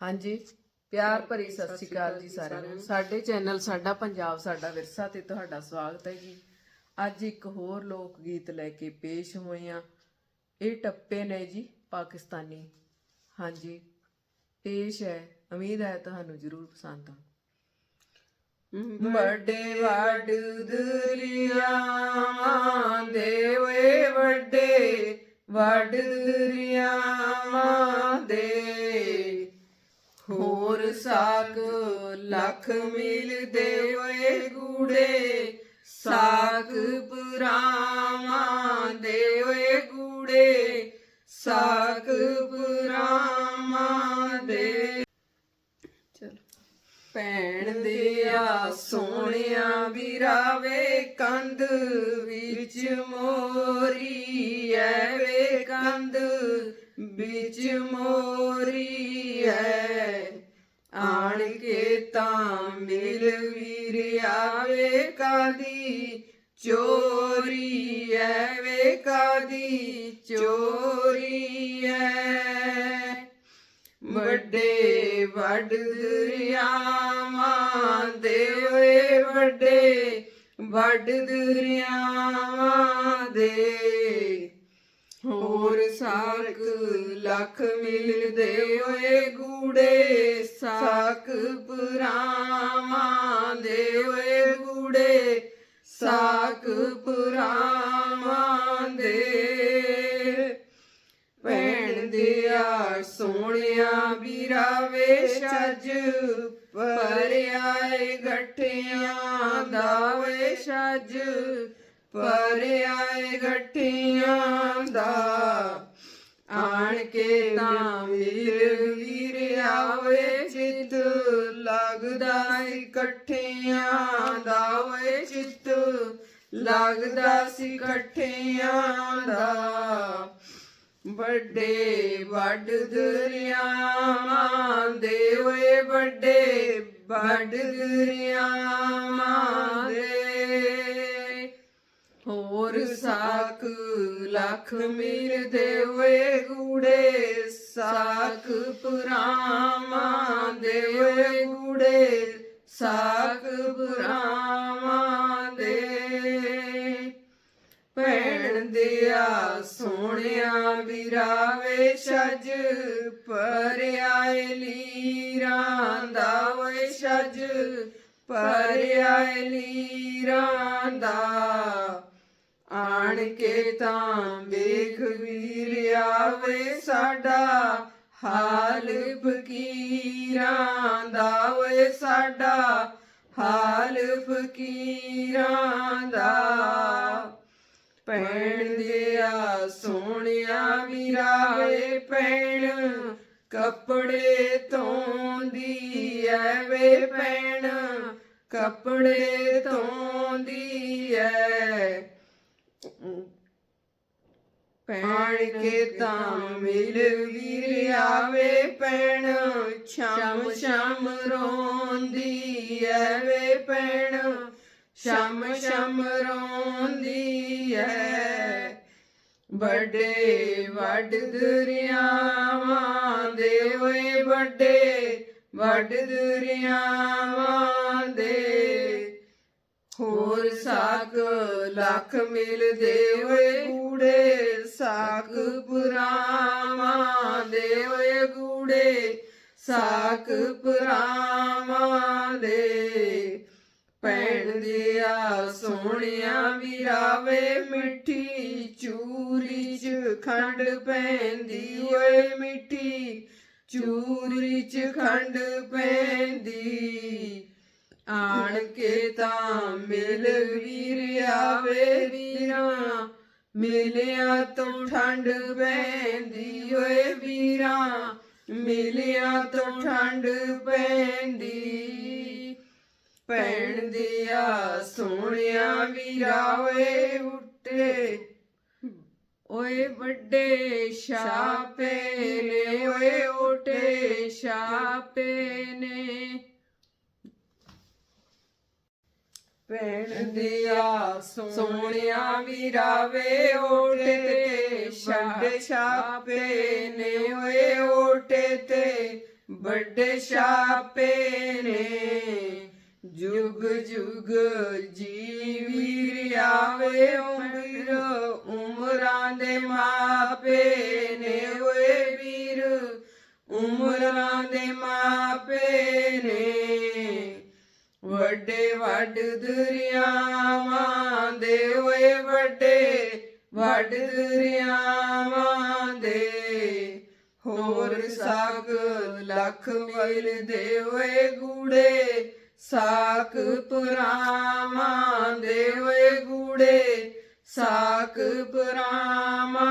ਹਾਂਜੀ ਪਿਆਰ ਭਰੀ ਸਤਿ ਸ਼੍ਰੀ ਅਕਾਲ ਜੀ ਸਾਰਿਆਂ ਨੂੰ। ਸਾਡੇ ਚੈਨਲ ਸਾਡਾ ਪੰਜਾਬ ਸਾਡਾ ਵਿਰਸਾ ਤੇ ਤੁਹਾਡਾ ਸਵਾਗਤ ਹੈ ਜੀ। ਅੱਜ ਇੱਕ ਹੋਰ ਲੋਕ ਗੀਤ ਲੈ ਕੇ ਪੇਸ਼ ਹੋਏ ਆ ਇਹ ਟੱਪੇ ਨੇ ਜੀ ਪਾਕਿਸਤਾਨੀ। ਹਾਂਜੀ ਪੇਸ਼ ਹੈ। ਉਮੀਦ ਹੈ ਤੁਹਾਨੂੰ ਜ਼ਰੂਰ ਪਸੰਦ ਆ ਵੱਡੇ ਵੱਡ ਦਰਿਆਵਾਂ ਲੱਖ ਲੱਖ ਮਿਲਦੇ ਓਏ ਗੂੜੇ ਸਾਗ ਪੁਰਾਵਾਂ ਦੇ ਓਏ ਗੂੜੇ ਸਾਗ ਪੁਰਾਵਾਂ ਦੇ। ਚਲੋ, ਭੈਣ ਦਿਆ ਆ ਸੋਹਣਿਆ ਵੀਰਾਵੇ, ਕੰਧ ਵਿੱਚ ਮੋਰੀ ਐ ਵੇ ਕੰਧ ਵਿੱਚ ਮੋਰੀ ਐ ਆਵੇ ਕਾਦੀ? ਚੋਰੀ ਐ ਵੇ ਕਾਦੀ? ਚੋਰੀ ਐ। ਵੱਡੇ ਵੱਡ ਦਰਿਆਵਾਂ ਦੇ ਓਏ ਵੱਡੇ ਵੱਡ ਦਰਿਆਵਾਂ ਦੇ। ਹੋਰ ਸਾਕ ਲੱਖ ਮਿਲਦੇ ਓਏ ਗੂੜੇ ਸਾਕ ਪੁਰਾਵਾਂ ਸਾਕ ਪੁਰਾਵਾਂ ਦੇ। ਭੈਣ ਦਿਆ ਸੋਹਣਿਆ ਵੀਰਾਵੇ ਛੱਜ ਪਰਿਆਏ ਗੱਠਿਆਂ ਦਾ ਵੇ ਛੱਜ ਪਰਿਆਏ ਗਠਿਆਂ ਦਾ। ਆਣ ਕੇ ਤਾਂ ਵੀਰ ਵੀਰ ਆਵੇ, ਚਿੱਤ ਲੱਗਦਾ ਇਕੱਠਿਆਂ ਲੱਗਦਾ ਸੀ ਇਕੱਠਿਆਂ ਦਾ। ਵੱਡੇ ਵੱਡ ਦਰਿਆਵਾਂ ਦੇ ਓਏ ਵੱਡੇ ਵੱਡ ਦਰਿਆਵਾਂ ਦੇ। ਹੋਰ ਸਾਕ ਲੱਖ ਮਿਲਦੇ ਓਏ ਗੂੜੇ ਸਾਕ ਪੁਰਾਵਾਂ ਦੇ ਓਏ ਗੂੜੇ ਸਾਕ ਪੁਰਾਵਾਂ ਸੋਹਣਿਆ ਵੀਰਾਵੇ ਛੱਜ ਪਰਿਆਏ ਲੀਰਾਂ ਦਾ ਵੇ ਛੱਜ ਪਰਿਆਏ ਲੀਰਾਂ ਦਾ। ਆਣ ਕੇ ਤਾਂ ਵੇਖ ਵੀਰ ਆਵੇ ਸਾਡਾ, ਹਾਲ ਫਕੀਰਾਂ ਦਾ ਵੇ ਸਾਡਾ, ਹਾਲ ਫਕੀਰ ਕੱਪੜੇ ਧੋਂਦੀ ਐ ਵੇ ਭੈਣ ਕੱਪੜੇ ਧੋਂਦੀ ਐ। ਭੈਣ ਕੇ ਤਾਂ ਮਿਲ ਵੀਰ ਆਵੇ ਭੈਣ ਸ਼ਾਮ ਸ਼ਾਮ ਰੋਂਦੀ ਐ ਵੇ ਭੈਣ ਸ਼ਾਮ ਸ਼ਾਮ ਰੋਂਦੀ ਵੱਡੇ ਵੱਡ ਦਰਿਆਵਾਂ ਦੇ ਓਏ ਵੱਡੇ ਵੱਡ ਦਰਿਆਵਾਂ ਦੇ। ਹੋਰ ਸਾਕ ਲੱਖ ਮਿਲਦੇ ਓਏ ਗੂੜੇ ਸਾਕ ਪੁਰਾਵਾਂ ਦੇ ਓਏ ਗੂੜੇ ਸਾਕ ਪੁਰਾਵਾਂ ਦੇ। ਭੈਣ ਦਿਆ ਸੋਹਣਿਆ ਵੀਰਾਵੇ, ਮਿੱਠੀ ਚੂਰੀ ਚ ਖੰਡ ਪੈਂਦੀ ਓਏ ਮਿੱਠੀ, ਚੂਰੀ ਚ ਖੰਡ ਪੈਂਦੀ। ਆਣ ਕੇ ਤਾਂ ਮਿਲ ਵੀਰ ਆਵੇ ਵੀਰਾਂ, ਮਿਲਿਆ ਤੋਂ ਠੰਡ ਪੈਂਦੀ ਓਏ ਵੀਰਾਂ, ਮਿਲਿਆ ਤੋਂ ਠੰਡ ਪੈਂਦੀ ਭੈਣ ਦਿਆ ਸੋਹਣਿਆ ਵੀਰਾ ਓਏ ਉੱਟੇ ਓਏ ਵੱਡੇ ਛਾਪੇ ਨੇ, ਓਏ ਓਟੇ ਛਾਪੇ ਨੇ। ਭੈਣ ਦਿਆ ਸੋਹਣਿਆ ਵੀਰਾਵੇ ਓਟੇ ਤੇ ਛੱਡ ਛਾਪੇ ਨੇ, ਓਏ ਓਟੇ ਤੇ, ਵੱਡੇ ਛਾਪੇ ਨੇ। ਜੁਗ ਜੁਗ ਜੀਵੀ ਆਵੇ ਉਮਰ, ਉਮਰਾਂ ਦੇ ਮਾਪੇ ਨੇ ਓਏ ਵੀਰ, ਉਮਰਾਂ ਦੇ ਮਾਪੇ ਨੇ। ਵੱਡੇ ਵੱਡ ਦਰਿਆਵਾਂ ਦੇ ਓਏ ਵੱਡੇ ਵੱਡ ਦਰਿਆਵਾਂ ਦੇ। ਹੋਰ ਸਾਗ ਲੱਖ ਮਿਲ ਦੇ ਓਏ ਗੂੜੇ ਸਾਕ ਪੁਰਾਮਾ ਦੇਵੇ ਗੂੜੇ ਸਾਕ ਪੁਰਾਮਾ